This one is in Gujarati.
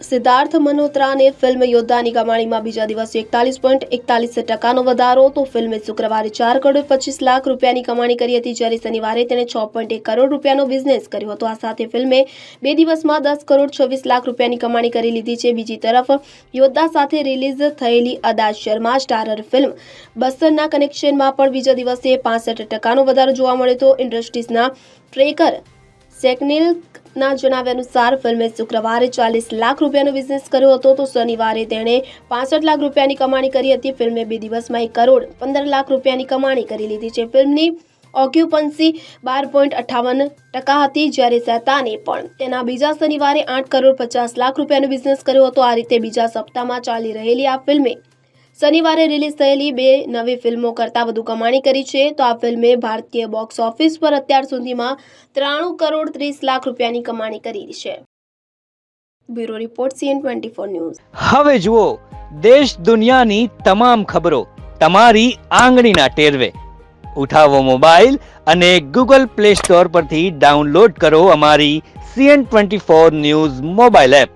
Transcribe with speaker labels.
Speaker 1: સિદ્ધાર્થ મલ્હોત્રાને ફિલ્મ યોદ્ધાની કમાણીમાં બીજા દિવસે એકતાલીસ પોઈન્ટ એકતાલીસ ટકાનો વધારો તો ફિલ્મે શુક્રવારે ચાર કરોડ પચીસ લાખ રૂપિયાની કમાણી કરી હતી, જ્યારે શનિવારે તેણે છ પોઈન્ટ એક કરોડ રૂપિયાનો બિઝનેસ કર્યો હતો. આ સાથે ફિલ્મે બે દિવસમાં દસ કરોડ છવ્વીસ લાખ રૂપિયાની કમાણી કરી લીધી છે. બીજી તરફ, યોદ્ધા સાથે રિલીઝ થયેલી અદા શર્મા સ્ટારર ફિલ્મ બસ્તરના કનેક્શનમાં પણ બીજા દિવસે પાસઠ ટકાનો વધારો જોવા મળ્યો હતો. ઇન્ડસ્ટ્રીઝના ટ્રેકર સેકનિલના જણાવ્યા અનુસાર ફિલ્મે શુક્રવારે ચાલીસ લાખ રૂપિયાનો બિઝનેસ કર્યો હતો તો શનિવારે તેણે પાસઠ લાખ રૂપિયાની કમાણી કરી હતી. ફિલ્મે બે દિવસમાં એક કરોડ પંદર લાખ રૂપિયાની કમાણી કરી લીધી છે. ફિલ્મની ઓક્યુપન્સી બાર પોઈન્ટ અઠ્ઠાવન ટકા હતી જ્યારે સૈતાને પણ તેના બીજા શનિવારે આઠ કરોડ પચાસ લાખ રૂપિયાનો બિઝનેસ કર્યો હતો. આ રીતે બીજા સપ્તાહમાં ચાલી રહેલી આ ફિલ્મે શનિવારે રિલીઝ થયેલી બે નવી ફિલ્મો કરતાં વધુ કમાણી કરી છે. તો આ ફિલ્મે ભારતીય બોક્સ ઓફિસ પર અત્યાર સુધીમાં ત્રાણું કરોડ ત્રીસ લાખ રૂપિયાની કમાણી કરી છે. Bureau report CN twenty four news.
Speaker 2: હવે જુઓ, દેશ દુનિયાની તમામ ખબરો તમારી આંગળીના ટેરવે. ઉઠાવો મોબાઈલ અને ગૂગલ પ્લે સ્ટોર પરથી ડાઉનલોડ કરો અમારી CN twenty four news mobile app.